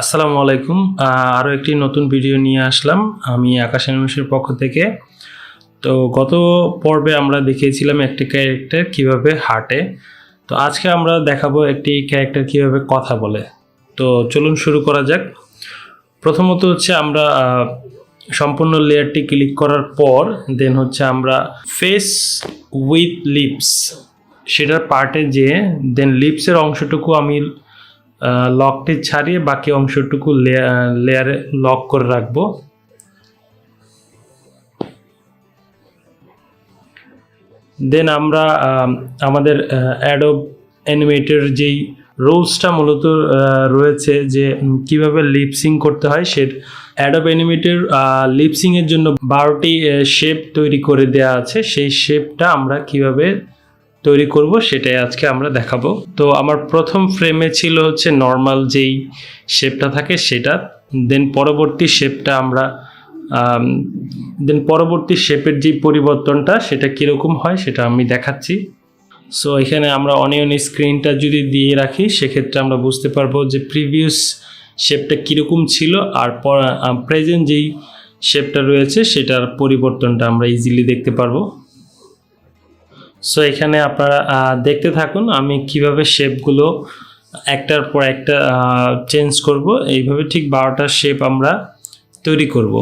আসসালামু আলাইকুম। আরও একটি নতুন ভিডিও নিয়ে আসলাম। আমি আকাশ অ্যানিমেশনের পক্ষ থেকে। তো গত পর্বে আমরা দেখিয়েছিলাম একটি ক্যারেক্টার কীভাবে হাঁটে। তো আজকে আমরা দেখাবো একটি ক্যারেক্টার কীভাবে কথা বলে। তো চলুন শুরু করা যাক। প্রথমত হচ্ছে আমরা সম্পূর্ণ লেয়ারটি ক্লিক করার পর, দেন হচ্ছে আমরা ফেস উইথ লিপস সেটার পার্টে যেয়ে, দেন লিপসের অংশটুকু আমি লকটি ছাড়িয়ে বাকি অংশটুকু লেয়ারে লক করে রাখব। দেন আমরা আমাদের অ্যাডোব অ্যানিমেটের যেই রোলসটা মূলত রয়েছে যে কীভাবে লিপসিং করতে হয়, সে অ্যাডোব অ্যানিমেটের লিপসিংয়ের জন্য বারোটি শেপ তৈরি করে দেওয়া আছে। সেই শেপটা আমরা কীভাবে তৈরি করব, সেটাই আজকে আমরা দেখাবো। তো আমার প্রথম ফ্রেমে ছিল হচ্ছে নর্মাল যেই শেপটা থাকে সেটা দেন পরবর্তী শেপটা আমরা দেন পরবর্তী শেপের যে পরিবর্তনটা সেটা কীরকম হয় সেটা আমি দেখাচ্ছি। সো এখানে আমরা অনিয়ন স্ক্রিনটা যদি দিয়ে রাখি, সেক্ষেত্রে আমরা বুঝতে পারব যে প্রিভিয়াস শেপটা কীরকম ছিল আর প্রেজেন্ট যেই শেপটা রয়েছে সেটার পরিবর্তনটা আমরা ইজিলি দেখতে পারব। সো এখানে আপনারা দেখতে থাকুন আমি কীভাবে শেপগুলো একটার পর একটা চেঞ্জ করব। এইভাবে ঠিক বারোটা শেপ আমরা তৈরি করব।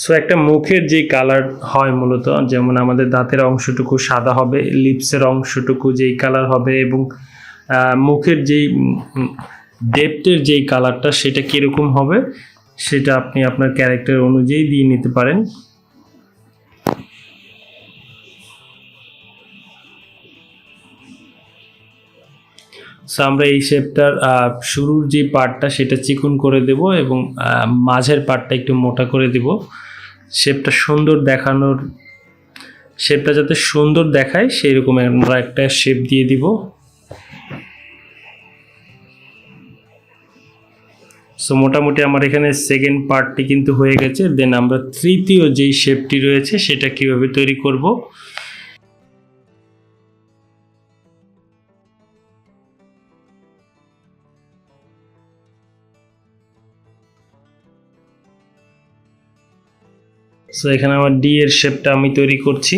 সো একটা মুখের যে কালার হয় মূলত, যেমন আমাদের দাঁতের অংশটুকু সাদা হবে লিপসের অংশটুকু যেই কালার হবে এবং মুখের যেই ডেপথের যেই কালারটা সেটা কীরকম হবে, সেটা আপনি আপনার ক্যারেক্টার অনুযায়ী দিয়ে নিতে পারেন। সো আমরা এই শেপটার শুরুর যে পার্টটা সেটা চিকন করে দেব এবং মাঝের পার্টটা একটু মোটা করে দেব। শেপটা সুন্দর দেখানোর শেপটা যাতে সুন্দর দেখায় সেই রকম আমরা একটা শেপ দিয়ে দিব। সো মোটামুটি আমার এখানে সেকেন্ড পার্টটি কিন্তু হয়ে গেছে। দেন আমরা তৃতীয় যেই শেপটি রয়েছে সেটা কীভাবে তৈরি করব? সো এখানে আমার ডি এর শেপটা আমি তৈরি করছি।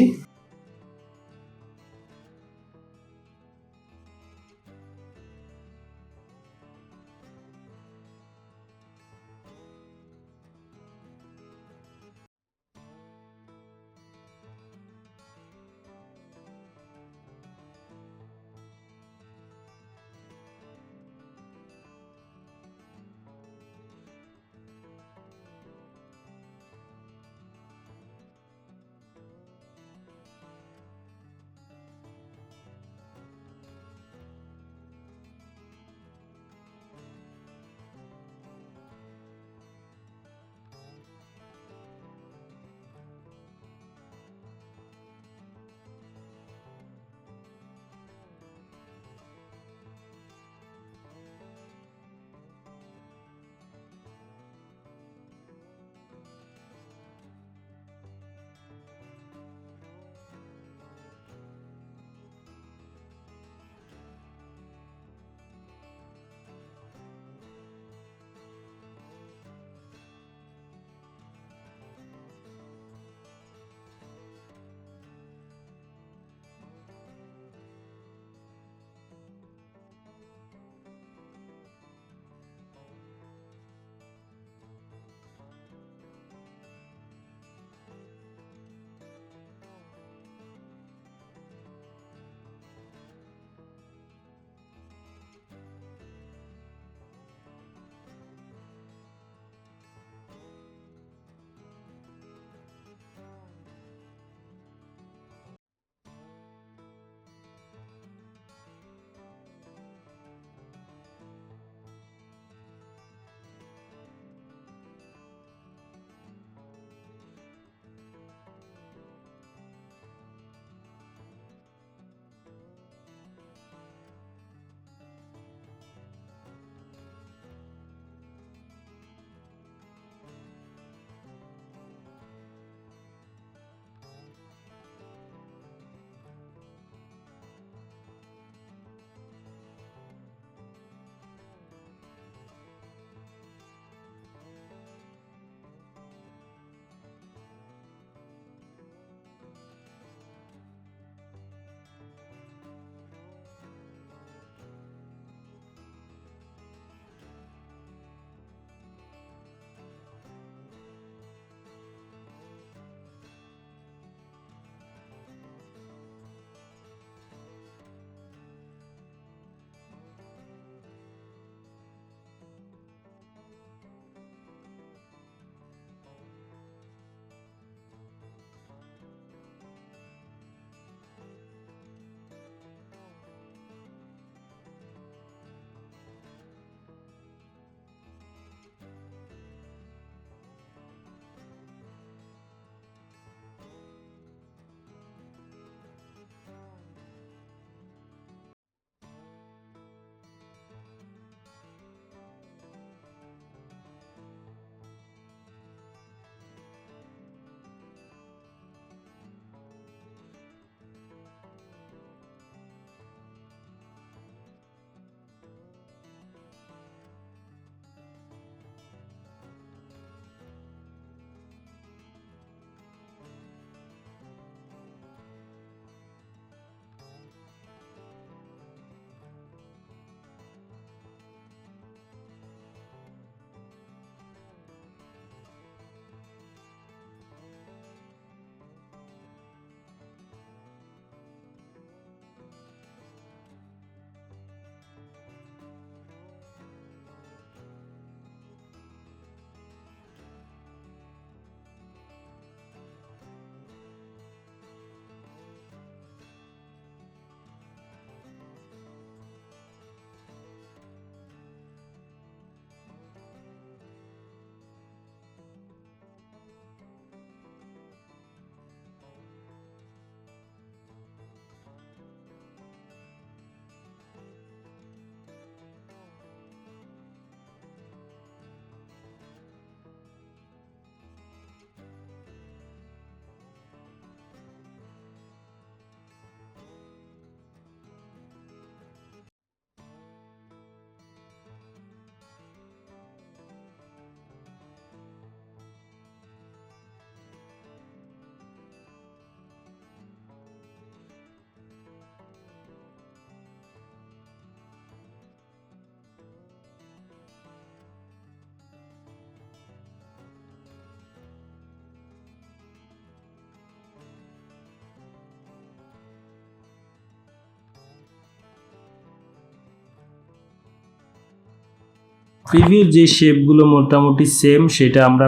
প্রিভিউ যে শেপগুলো মোটামুটি সেম সেটা আমরা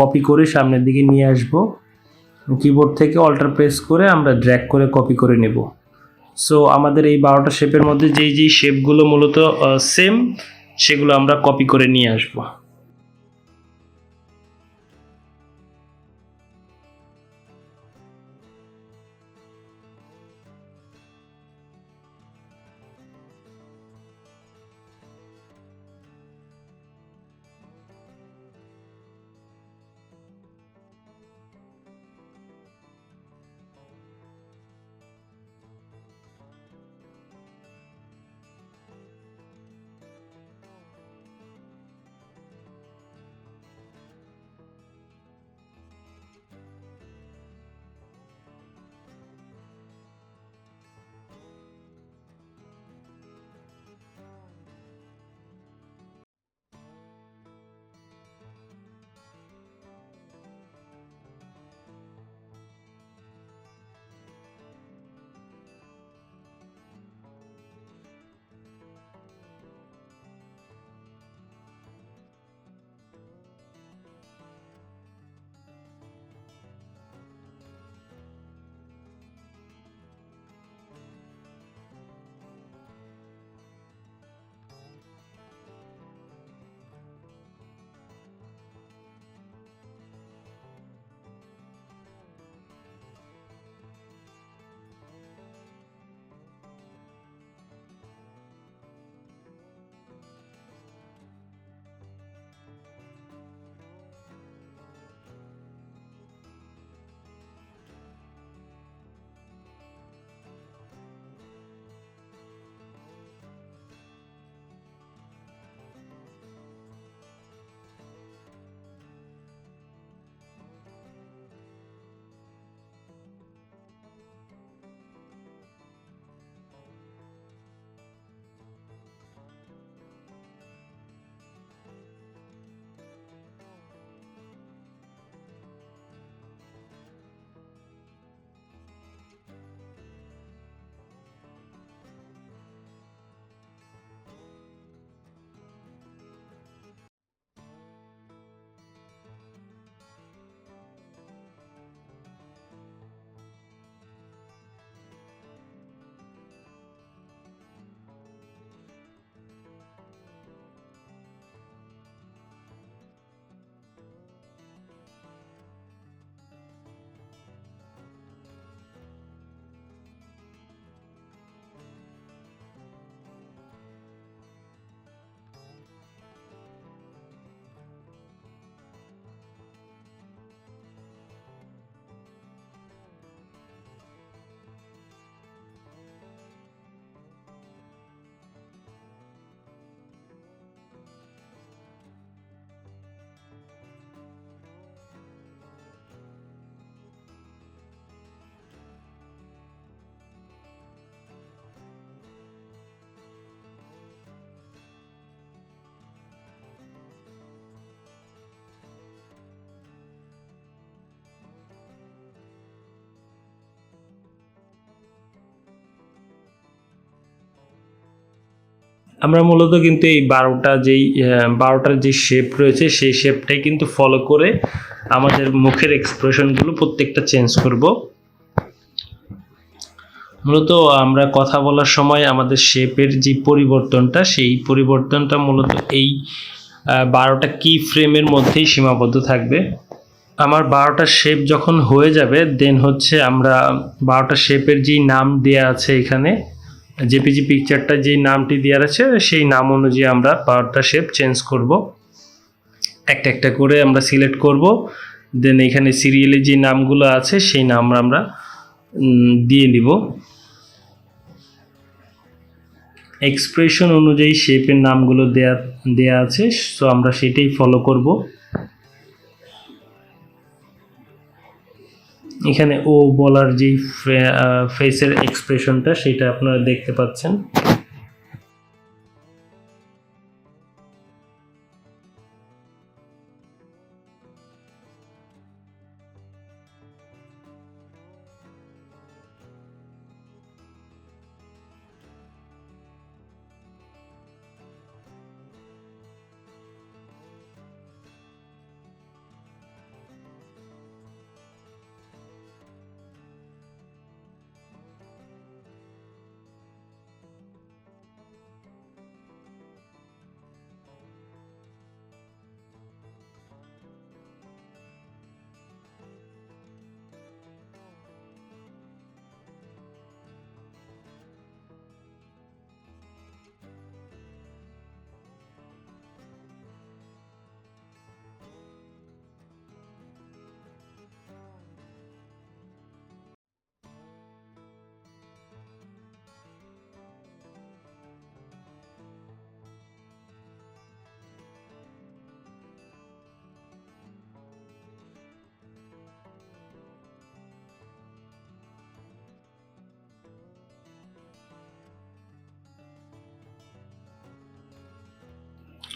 কপি করে সামনের দিকে নিয়ে আসব। কিবোর্ড থেকে অল্টার প্রেস করে আমরা ড্র্যাগ করে কপি করে নেব। সো আমাদের এই বারোটা শেপের মধ্যে যেই যেই শেপগুলো মূলত সেম সেগুলো আমরা কপি করে নিয়ে আসব। আমরা মূলত কিন্তু এই বারোটা যেই বারোটার যে শেপ রয়েছে, সেই শেপটাই কিন্তু ফলো করে আমাদের মুখের এক্সপ্রেশনগুলো প্রত্যেকটা চেঞ্জ করব। মূলত আমরা কথা বলার সময় আমাদের শেপের যে পরিবর্তনটা, সেই পরিবর্তনটা মূলত এই বারোটা কি ফ্রেমের মধ্যেই সীমাবদ্ধ থাকবে। আমার বারোটা শেপ যখন হয়ে যাবে দেন হচ্ছে আমরা বারোটা শেপের যেই নাম দেয়া আছে এখানে জেপিজি পিকচারটা যেই নামটি দেওয়া আছে, সেই নাম অনুযায়ী আমরা বারোটা শেপ চেঞ্জ করব। একটা একটা করে আমরা সিলেক্ট করব। দেন এখানে সিরিয়ালে যে নামগুলো আছে, সেই নাম আমরা দিয়ে নিব। এক্সপ্রেশন অনুযায়ী শেপের নামগুলো দেয়া দেয়া আছে সো আমরা সেটাই ফলো করব। এখানে ও বলার যেই ফেসের এক্সপ্রেশনটা সেটা আপনারা দেখতে পাচ্ছেন।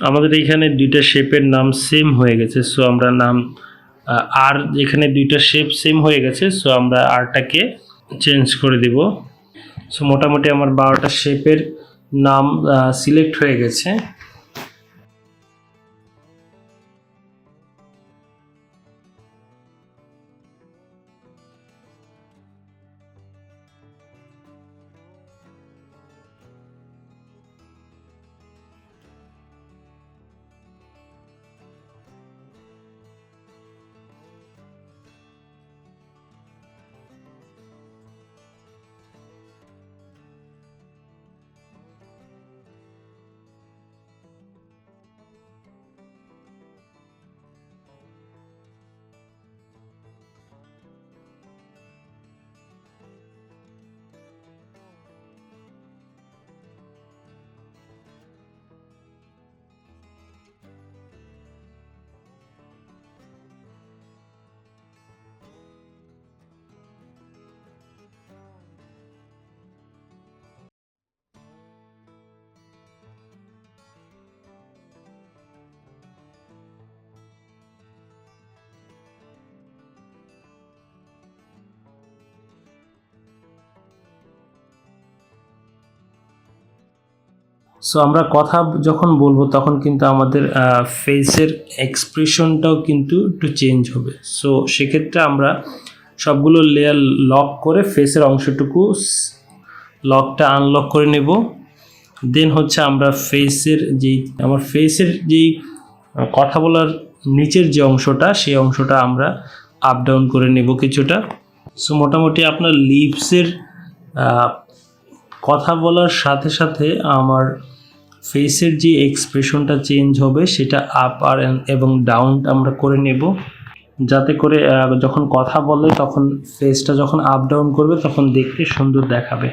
আমাদের এখানে দুইটা শেপের নাম সেম হয়ে গেছে সো আমরা নাম আর এখানে দুইটা শেপ সেম হয়ে গেছে সো আমরা আরটাকে চেঞ্জ করে দেব। সো মোটামুটি আমার বারোটা শেপের নাম সিলেক্ট হয়ে গেছে। সো আমরা কথা যখন বলব, তখন কিন্তু আমাদের ফেসের এক্সপ্রেশনটাও কিন্তু একটু চেঞ্জ হবে। সো সেক্ষেত্রে আমরা সবগুলো লেয়ার লক করে ফেসের অংশটুকু লকটা আনলক করে নেব। দেন হচ্ছে আমরা ফেসের যেই, আমার ফেসের যেই কথা বলার নিচের যে অংশটা, সেই অংশটা আমরা আপ ডাউন করে নেব কিছুটা। সো মোটামুটি আপনার লিপসের কথা বলার সাথে সাথে আমার ফেসের যে এক্সপ্রেশনটা চেঞ্জ হবে, সেটা আপ আর এবং ডাউন আমরা করে নেব। যাতে করে যখন কথা বলে, তখন ফেসটা যখন আপ ডাউন করবে, তখন দেখতে সুন্দর দেখাবে।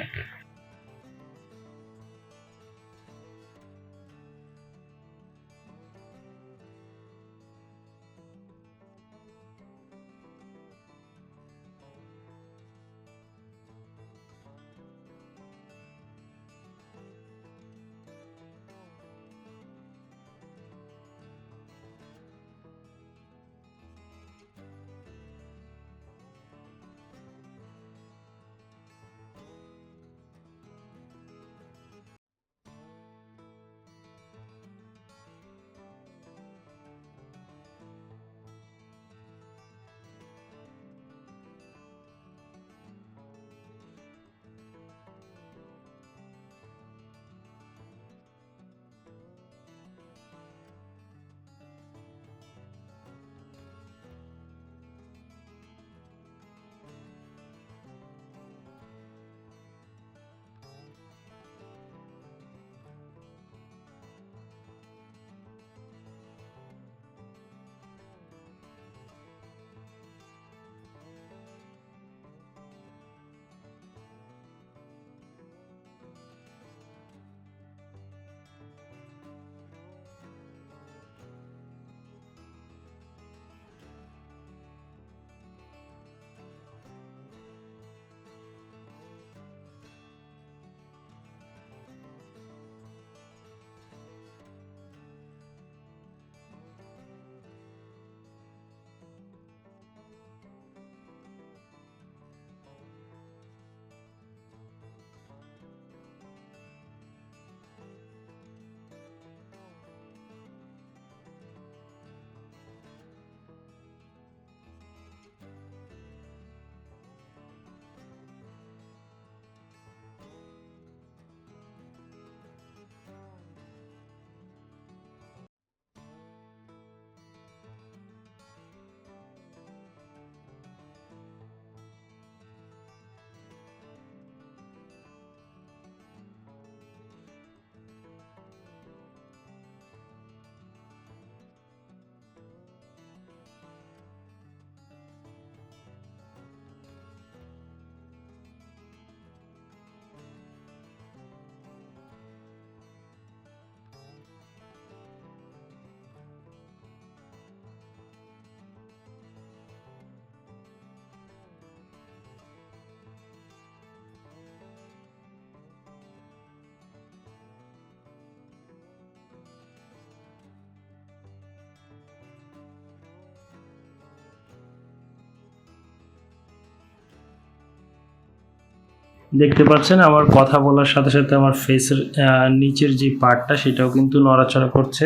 দেখতে পাচ্ছেন, আমার কথা বলার সাথে সাথে আমার ফেসের নিচের যে পার্টটা সেটাও কিন্তু নড়াচড়া করছে।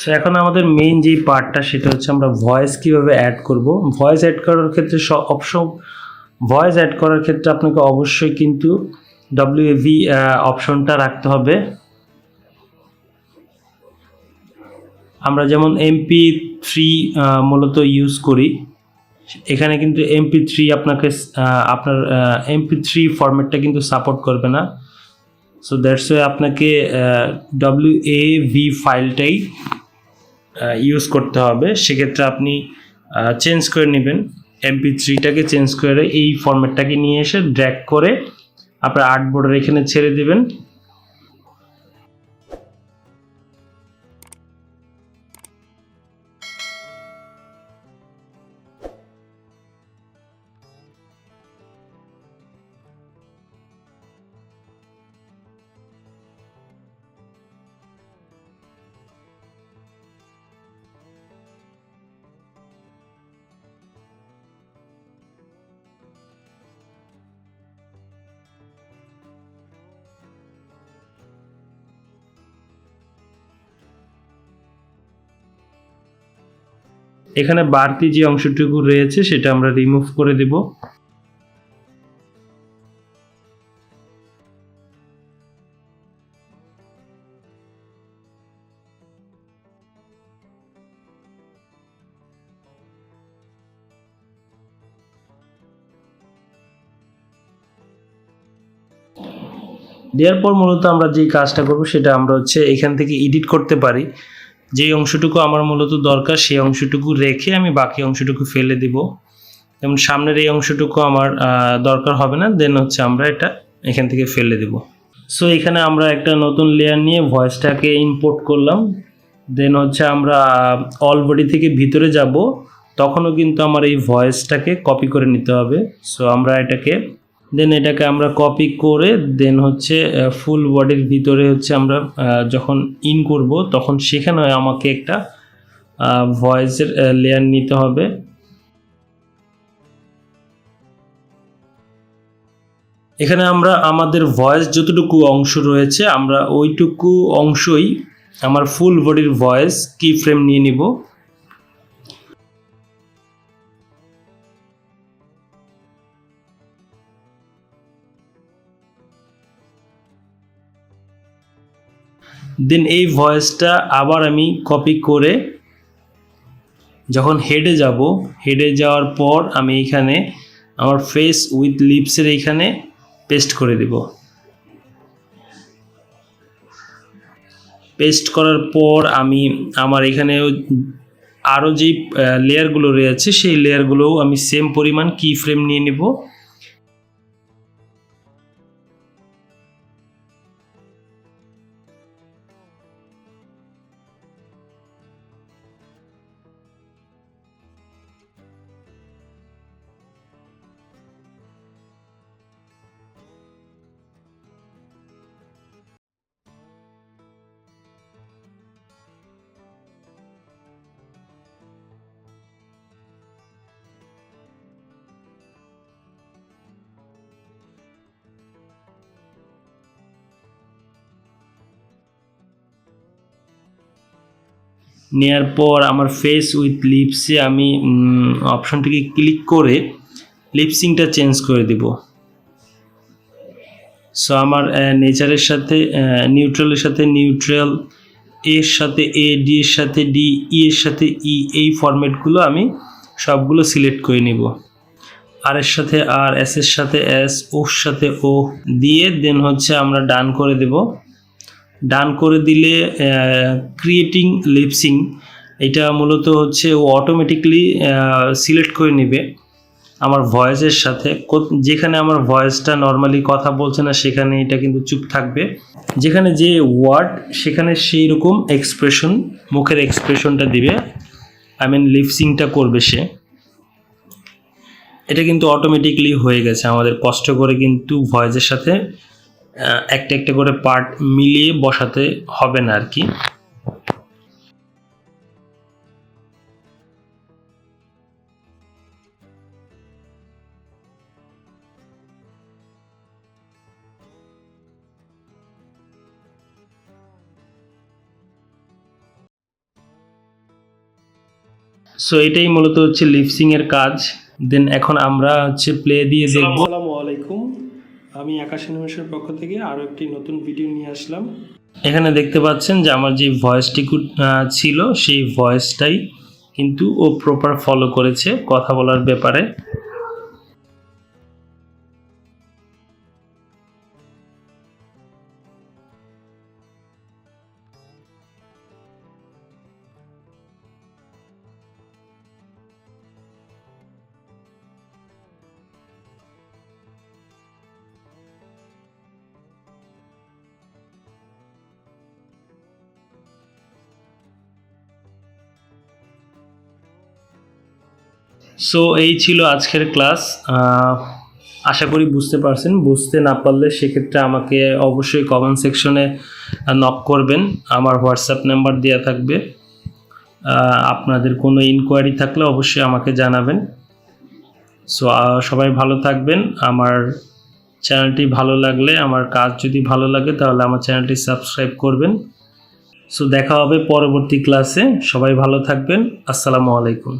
সো এখন আমাদের মেইন যেই পার্টটা সেটা হচ্ছে আমরা ভয়েস কীভাবে অ্যাড করব? ভয়েস অ্যাড করার ক্ষেত্রে অপশন ভয়েস অ্যাড করার ক্ষেত্রে আপনাকে অবশ্যই কিন্তু ডব্লিউএভি অপশনটা রাখতে হবে। আমরা যেমন এমপি থ্রি মূলত ইউজ করি, এখানে কিন্তু এমপি থ্রি আপনাকে আপনার এমপি থ্রি ফরম্যাটটা কিন্তু সাপোর্ট করবে না। সো দ্যাটস ওয়ে আপনাকে ডব্লিউ এ ভি ফাইলটাই ইউজ করতে হবে, সেক্ষেত্রে আপনি চেঞ্জ করে নেবেন। এমপি থ্রিটাকে চেঞ্জ করে এই ফরম্যাটটাকে নিয়ে এসে ড্র্যাক করে আপনার আর্টবোর্ডের এখানে ছেড়ে দেবেন। এখানে বাড়তি যে অংশটুকু রয়েছে সেটা আমরা রিমুভ করে দেব। দেওয়ার পর মূলত আমরা যে কাজটা করব সেটা আমরা হচ্ছে এখান থেকে এডিট করতে পারি। যে অংশটুকু আমার মূলত দরকার, সেই অংশটুকু রেখে আমি বাকি অংশটুকু ফেলে দিব। যেমন সামনের এই অংশটুকু আমার দরকার হবে না, দেন হচ্ছে আমরা এটা এখান থেকে ফেলে দেব। সো এখানে আমরা একটা নতুন লেয়ার নিয়ে ভয়েসটাকে ইম্পোর্ট করলাম। দেন হচ্ছে আমরা অল বডি থেকে ভিতরে যাব, তখনও কিন্তু আমার এই ভয়েসটাকে কপি করে নিতে হবে। সো আমরা এটাকে দেন এটাকে আমরা কপি করে দেন হচ্ছে ফুল বডির ভিতরে হচ্ছে আমরা যখন ইন করব, তখন সেখানে আমাকে একটা ভয়েসের লেয়ার নিতে হবে। এখানে আমরা আমাদের ভয়েস যতটুকু অংশ রয়েছে, আমরা ওইটুকু অংশই আমার ফুল বডির ভয়েস কি ফ্রেম নিয়ে নিব। দেন এই ভয়েসটা আবার আমি কপি করে যখন হেডে যাব হেডে যাওয়ার পর আমি এখানে আমার ফেস উইথ লিপসের এইখানে পেস্ট করে দেব। পেস্ট করার পর আমি আমার এখানে আরও যেই লেয়ারগুলো রয়েছে, সেই লেয়ারগুলোও আমি সেম পরিমাণ কি ফ্রেম নিয়ে নেব। নেয়ার পর আমার ফেস উইথ লিপসে আমি অপশনটিকে ক্লিক করে লিপসিংটা চেঞ্জ করে দিব। সো আমার নেচারের সাথে নিউট্রালের সাথে নিউট্রাল এর সাথে এ ডি এর সাথে ডি ই এর সাথে ই এই ফরম্যাটগুলো আমি সবগুলো সিলেক্ট করে নিব। আর এর সাথে আর এস এর সাথে এস ওর সাথে ও দিয়ে দেন হচ্ছে আমরা ডান করে দেব। ডান করে দিলে ক্রিয়েটিং লিপসিং এটা মূলত হচ্ছে ও অটোমেটিকলি সিলেক্ট করে নেবে আমার ভয়েসের সাথে। যেখানে আমার ভয়েসটা নর্মালি কথা বলছে না, সেখানে এটা কিন্তু চুপ থাকবে। যেখানে যে ওয়ার্ড সেখানে সেই রকম এক্সপ্রেশন মুখের এক্সপ্রেশনটা দিবে। আই মিন লিপসিংটা করবে সে। এটা কিন্তু অটোমেটিকলি হয়ে গেছে আমাদের। কষ্ট করে কিন্তু ভয়েসের সাথে একটা একটা করে পার্ট মিলিয়ে বসাতে হবে না আর কি। সো এটাই মূলত হচ্ছে লিপসিং এর কাজ। দেন এখন আমরা হচ্ছে প্লে দিয়ে দেখব। আসসালামু আলাইকুম। আমি আকাশ নিমেষের পক্ষ থেকে আরও একটি নতুন ভিডিও নিয়ে আসলাম। এখানে দেখতে পাচ্ছেন যে আমার যে ভয়েসটি ছিল, সেই ভয়েসটাই কিন্তু ও প্রপার ফলো করেছে কথা বলার ব্যাপারে। সো এই ছিল আজকের ক্লাস আশা করি বুঝতে পারছেন। বুঝতে না পারলে সেক্ষেত্রে আমাকে অবশ্যই কমেন্ট সেকশনে নক করবেন। আমার হোয়াটসঅ্যাপ নাম্বার দেওয়া থাকবে। আপনাদের কোনো ইনকোয়ারি থাকলে অবশ্যই আমাকে জানাবেন। সো সবাই ভালো থাকবেন। আমার চ্যানেলটি ভালো লাগলে, আমার কাজ যদি ভালো লাগে, তাহলে আমার চ্যানেলটি সাবস্ক্রাইব করবেন। সো দেখা হবে পরবর্তী ক্লাসে সবাই ভালো থাকবেন। আসসালামু আলাইকুম।